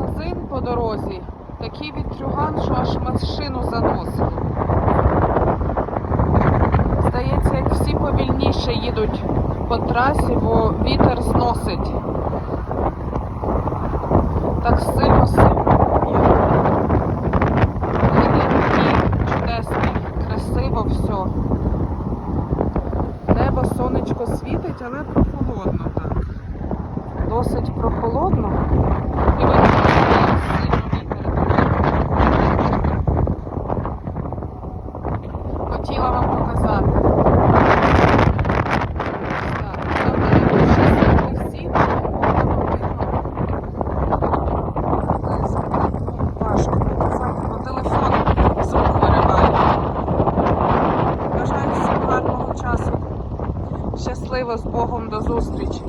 магазин по дорозі, такий вітрюган, що аж машину заносить. Здається, як всі повільніше їдуть по трасі, бо вітер зносить. Так сильно сильно. чудесний, красиво все. Небо сонечко світить, але прохолодно так. Досить прохолодно. І всім гарного часу. Щасливо з Богом до зустрічі.